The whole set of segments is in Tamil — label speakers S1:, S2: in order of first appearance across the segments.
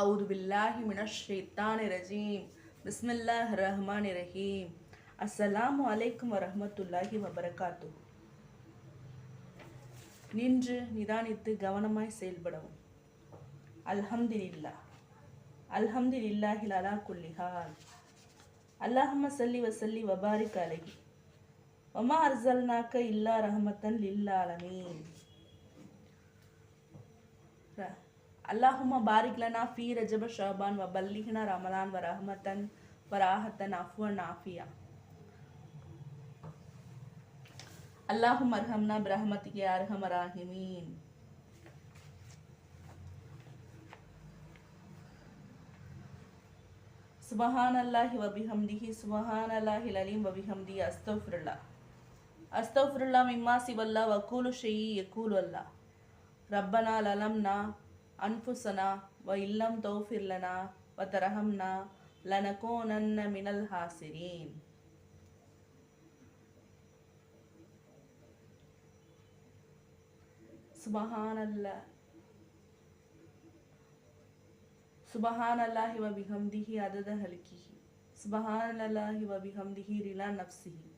S1: அவுது பில்லாஹி மினஷேத்தான் இரஜீம் பிஸ்மில்லாஹ் ரஹ்மான் இரஹீம் அஸ்ஸலாம் அலைக்கும் வரமத்துல்லாஹி வபரகாத்து நின்று நிதானித்து கவனமாய் செயல்படவும். அல்ஹம்துலில்லா அல்ஹம்துலில்லாஹில் அலா குல்லிஹால் அல்லாஹம்ம சல்லி வசல்லி வபாரிக் அலகி வமா அர்சல்னாக்க இல்லா ரஹமத்தன் லில்லாலமீன் அல்லாஹுமா பாரிக்லனா ஃபி ரஜப ஷாபான் வ பல்லிஹனா ரமலான் வ ரஹமத்தன் வ ராஹத்தன் அஃப்வன் ஆஃபியா அல்லாஹும் அர்ஹம்னா பிரஹமத்திகே அர்ஹம ராஹிமீன் சுபஹான் அல்லாஹி வபிஹம்திஹி சுபஹான் அல்லாஹில் அலீம் வபிஹம்தி அஸ்தோஃபுருல்லா. அஸ்தோஃபுருல்லா மிம்மா சிவல்லா வக்கூலு ஷெயி எக்கூலு அல்லா ரப்பனா லலம்னா அன்புசனா வ இல்லம் தௌஃபிர்லனா வ தரஹம்னா லனகோ நன்ன மினல் ஹாசிரீன். சுபஹானல்லா சுபஹானல்லாஹி வ பிஹம்திஹி அதத ஹல்கிஹி சுபஹானல்லாஹி வ பிஹம்திஹி ரிலா நஃப்ஸிஹி.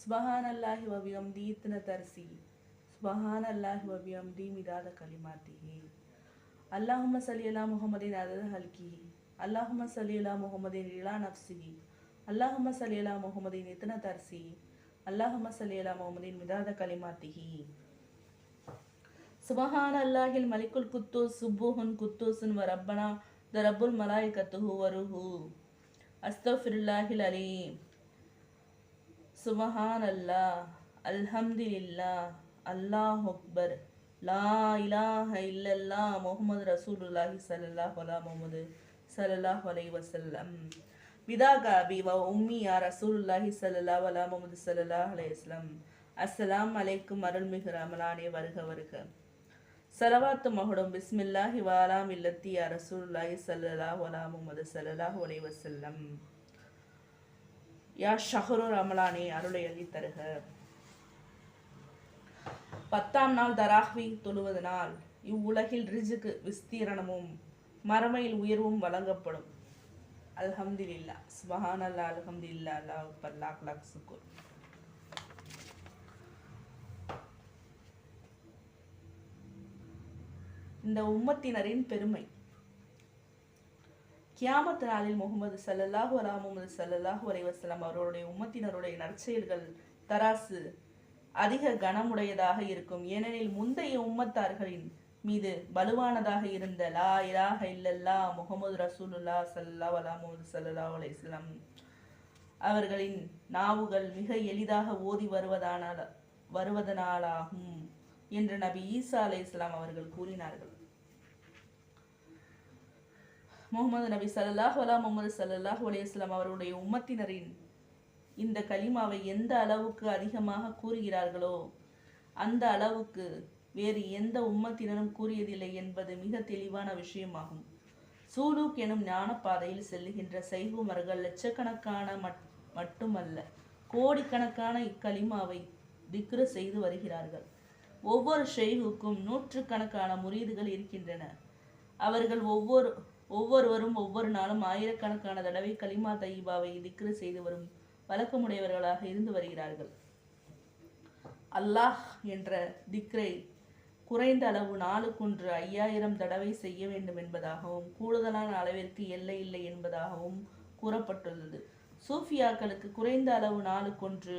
S1: சுபஹானல்லாஹி வ பிஹம்தி இத்ன தர்சிஹி சுபஹானல்லாஹி வ பிஹம்தி மிதாத கலிமாத்திஹி. அல்லாஹும சல்லி அலா முஹம்மதின் அதத ஹல்கிஹி அல்லாஹும சல்லி அலா முஹம்மதின் ரிலா நஃப்ஸிஹி அல்லாஹும்ம சல்லி அலா முஹம்மதின் இத்ன தர்சிஹி அல்லாஹும்ம சல்லி அலா முஹம்மதின் மிதாத கலிமாத்திஹி. சுபஹான் அல்லாஹில் மலிக்குல் குத்தூஸ் சுப்புஹுன் குத்தூசுன் வ ரப்பனா த ரப்புல் மலாய்கத்துஹு வருஹு. அஸ்தஃபிருல்லாஹில் அலீம். சுபஹான் அல்லாஹ் அல்ஹம்துலில்லா அல்லாஹ் அக்பர். லா இலாஹ இல்லல்லா முகமது ரசூலுல்லாஹி சல்லல்லாஹ் வலா முஹம்மது சல்லல்லாஹ் வலை வசல்லம் பிதா காபி வ உம்மி யா ரசூலுல்லாஹி ஸல்லல்லாஹு வலா முகமது ஸல்லல்லாஹு அலைஹி இஸ்லாம் அஸ்ஸலாம் அலைக்கும் அருள்மிகு ரமலானே வருக வருக. சலவாத்து மகுடம் பிஸ்மில்லாஹி வாலாம் இல்லத்தி யா ரசூலுல்லாஹி ஸல்லல்லாஹு வலா முஹம்மது சல்லல்லாஹ் வலை வசல்லம் யா ஷஹரு ரமலானே அருளை அள்ளி தருக. பத்தாம் நாள் தராஹ்வி தொழுவதனால் இவ்வுலகில் ரிஜுக்கு விஸ்தீரணமும் மறுமையில் உயர்வும் வழங்கப்படும். அல்ஹம்துலில்லா. சுபஹான் அல்லா அல்ஹம்துலில்லா அல்லாஹ் அக்பர் லாக் லாக் இந்த உம்மத்தினரின் பெருமை. கியாமத் நாளில் முகமது சல்லல்லாஹு அலா முகமது சல்லல்லாஹு அலைவசலாம் அவர்களுடைய உம்மத்தினருடைய நற்செயல்கள் தராசு அதிக கனமுடையதாக இருக்கும். ஏனெனில் முந்தைய உம்மத்தார்களின் மீது வலுவானதாக இருந்த லா இலாஹ இல்லல்லா முகமது ரசூலுல்லா சல்லா அலா முகமது சல்லா அலைஸ்லாம் அவர்களின் நாவுகள் மிக எளிதாக ஓதி வருவதானால் வருவதனாலாகும் என்று நபி ஈசா அலை இஸ்லாம் அவர்கள் கூறினார்கள். முகமது நபி சல்லாஹ் அலா முகமது சல்லாஹ் அலையம் அவருடைய உம்மத்தினரின் இந்த கலிமாவை எந்த அளவுக்கு அதிகமாக கூறுகிறார்களோ அந்த அளவுக்கு வேறு எந்த உம்மத்தினரும் கூறியதில்லை என்பது மிக தெளிவான விஷயமாகும். சூலூக் எனும் ஞானப்பாதையில் செல்லுகின்ற சைகுமர்கள் லட்சக்கணக்கான மட்டுமல்ல கோடிக்கணக்கான இக்கலிமாவை திக்ரு செய்து வருகிறார்கள். ஒவ்வொரு ஷெய்குக்கும் நூற்றுக்கணக்கான முறியீடுகள் இருக்கின்றன. அவர்கள் ஒவ்வொரு ஒவ்வொருவரும் ஒவ்வொரு நாளும் ஆயிரக்கணக்கான தடவை கலிமா தயிபாவை திக்ரு செய்து வரும் வழக்கமுடையவர்களாக இருந்து வருகிறார்கள். அல்லாஹ் என்ற திக்ரை குறைந்த அளவு நாளுக்கொன்று ஐயாயிரம் தடவை செய்ய வேண்டும் என்பதாகவும் கூடுதலான அளவிற்கு எல்லை இல்லை என்பதாகவும் கூறப்பட்டுள்ளது. சூஃபியாக்களுக்கு குறைந்த அளவு நாளுக்கொன்று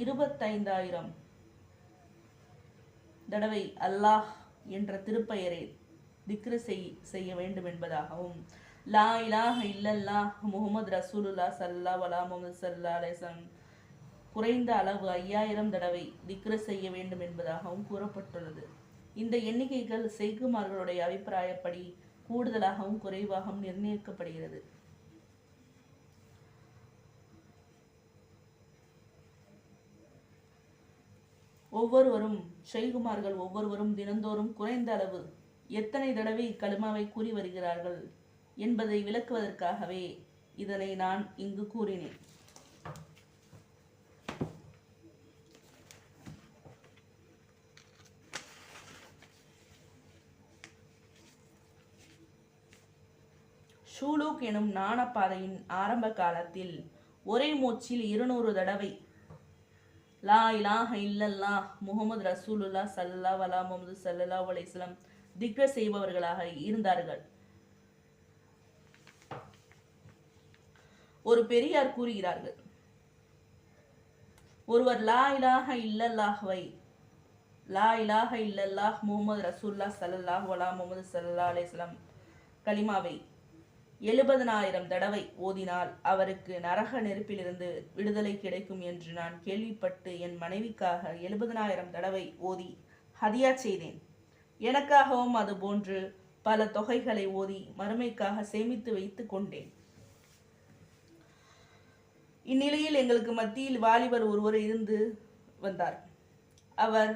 S1: இருபத்தைந்தாயிரம் தடவை அல்லாஹ் என்ற திருப்பெயரை திக்ரு செய் செய்ய வேண்டும் என்பதாகவும் லா இலாஹ இல்லல்லா முகமது ரசூலுல்லா சல்லா வலா முகமது சல்லா அலேசம் குறைந்த அளவு ஐயாயிரம் தடவை திக்ர செய்ய வேண்டும் என்பதாகவும் கூறப்பட்டுள்ளது. இந்த எண்ணிக்கைகள் செய்குமார்களுடைய அபிப்பிராயப்படி கூடுதலாகவும் குறைவாகவும் நிர்ணயிக்கப்படுகிறது. ஒவ்வொருவரும் ஷெய்குமார்கள் ஒவ்வொருவரும் தினந்தோறும் குறைந்த அளவு எத்தனை தடவை கலிமாவை கூறி வருகிறார்கள்? என்பதை விளக்குவதற்காகவே இதனை நான் இங்கு கூறினேன். ஷூலூக் எனும் நாணப்பாதையின் ஆரம்ப காலத்தில் ஒரே மூச்சில் இருநூறு தடவை லா இலாஹ இல்லல்லா முகமது ரசூலுல்லா சல்லா வலா முகமது சல்லா அலைஸ்லம் திக்ர செய்பவர்களாக இருந்தார்கள். ஒரு பெரியார் கூறுகிறார்கள். ஒருவர் லா இலாஹ இல்லல்லாஹ்வை லா இலாக இல்லல்லாஹ் முகமது ரசூல்லா சல்லல்லாஹ் வலா முகமது சல்லா அலிஸ்லாம் கலிமாவை எழுபதனாயிரம் தடவை ஓதினால் அவருக்கு நரக நெருப்பிலிருந்து விடுதலை கிடைக்கும் என்று நான் கேள்விப்பட்டு என் மனைவிக்காக எழுபதனாயிரம் தடவை ஓதி ஹதியா செய்தேன். எனக்காகவும் அது போன்று பல தொகைகளை ஓதி மறுமைக்காக சேமித்து வைத்து கொண்டேன். இந்நிலையில் எங்களுக்கு மத்தியில் வாலிபர் ஒருவர் இருந்து வந்தார். அவர்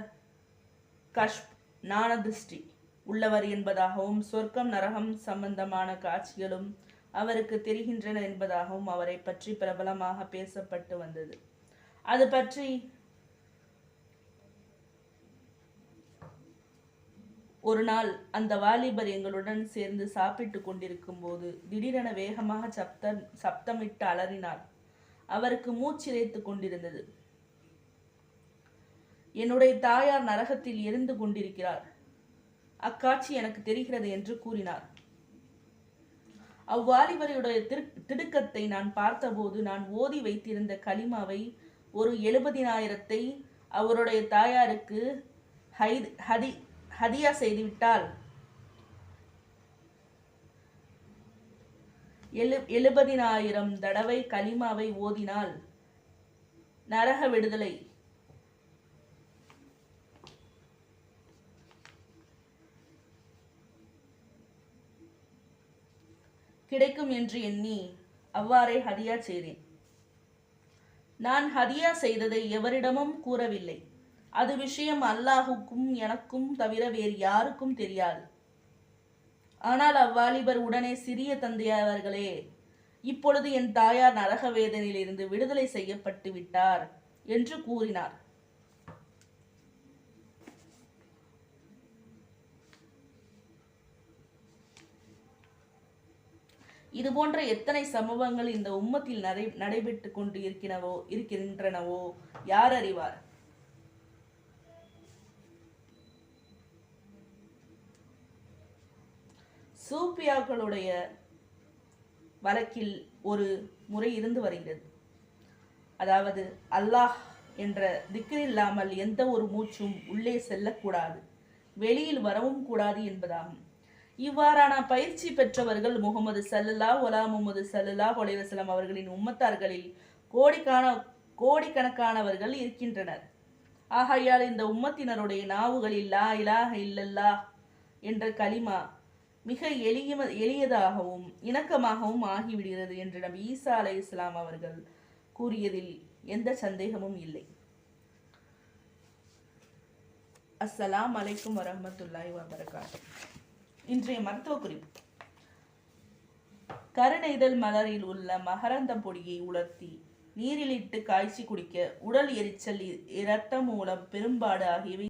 S1: கஷ்ப் ஞானதிருஷ்டி உள்ளவர் என்பதாகவும் சொர்க்கம் நரகம் சம்பந்தமான காட்சிகளும் அவருக்கு தெரிகின்றன என்பதாகவும் அவரை பற்றி பிரபலமாக பேசப்பட்டு வந்தது. அது பற்றி ஒரு நாள் அந்த வாலிபர் எங்களுடன் சேர்ந்து சாப்பிட்டு கொண்டிருக்கும் போது திடீரென வேகமாக சப்தம் சப்தமிட்டு அலறினார். அவருக்கு மூச்சிறைத்து கொண்டிருந்தது. என்னுடைய தாயார் நரகத்தில் எரிந்து கொண்டிருக்கிறார். அக்காட்சி எனக்கு தெரிகிறது என்று கூறினார். அவ்வாலிபருடைய திடுக்கத்தை நான் பார்த்தபோது நான் ஓதி வைத்திருந்த களிமாவை ஒரு எழுபதினாயிரத்தை அவருடைய தாயாருக்கு ஹை ஹதி ஹதியா செய்துவிட்டால் எழு எழுபதினாயிரம் தடவை கலிமாவை ஓதினால் நரக விடுதலை. கிடைக்கும் என்று எண்ணி அவ்வாறே ஹதியா செய்தேன். நான் ஹதியா செய்ததை எவரிடமும் கூறவில்லை. அது விஷயம் அல்லாஹுக்கும் எனக்கும் தவிர வேறு யாருக்கும் தெரியாது. ஆனால் அவ்வாலிபர் உடனே சிறிய தந்தையவர்களே இப்பொழுது என் தாயார் நரக வேதனையிலிருந்து விடுதலை செய்யப்பட்டு விட்டார் என்று கூறினார். இது போன்ற எத்தனை சம்பவங்கள் இந்த உம்மத்தில் நடை நடைபெற்று கொண்டு இருக்கிறனவோ இருக்கின்றனவோ யார் அறிவார்? சூப்பியாக்களுடைய வழக்கில் ஒரு முறை இருந்து வருகிறது. அதாவது அல்லாஹ் என்ற திக்கில் இல்லாமல் எந்த ஒரு மூச்சும் உள்ளே செல்லக்கூடாது. வெளியில் வரவும் கூடாது என்பதாகும். இவ்வாறான பயிற்சி பெற்றவர்கள் முகமது சல்லல்லா ஒலா முகமது சல்லல்லா ஒலைவசலம் அவர்களின் உம்மத்தார்களில் கோடிக்கான கோடிக்கணக்கானவர்கள் இருக்கின்றனர். ஆகையால் இந்த உம்மத்தினருடைய நாவுகளில் லா இலாக இல்லல்லா என்ற கலிமா மிக எளிய எளியதாகவும் இணக்கமாகவும் ஆகிவிடுகிறது என்று நபி ஈசா அலை இஸ்லாம் அவர்கள் கூறியதில் எந்த சந்தேகமும் இல்லை. அஸ்ஸலாம் அலைக்கும் வரமத்துல்லாய் வபரகாத்து இன்றைய மருத்துவ குறிப்பு. கருணைதல் மலரில் உள்ள மகரந்த பொடியை உலர்த்தி நீரிலிட்டு காய்ச்சி குடிக்க உடல் எரிச்சல் இரத்தம் மூலம் பெரும்பாடு ஆகியவை